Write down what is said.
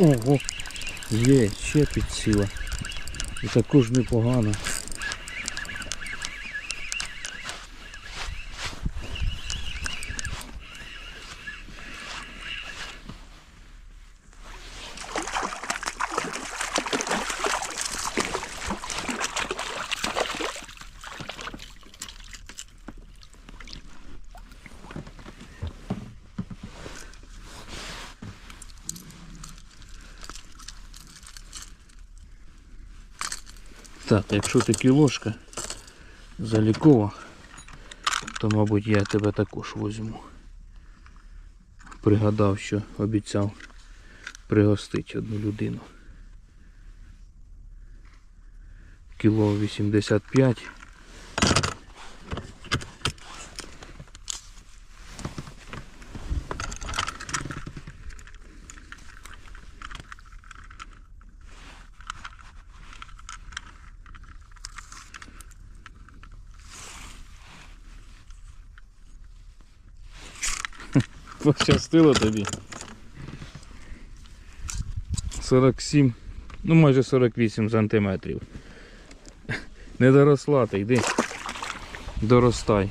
Ого, є, ще підсіла. І також непогано. Так, якщо ти кілошка залікова, то мабуть я тебе також возьму. Пригадав, що обіцяв пригостити одну людину. Кіло 85. Пощастило тобі. 47, ну майже 48 сантиметрів. Не доросла ти, йди. Доростай.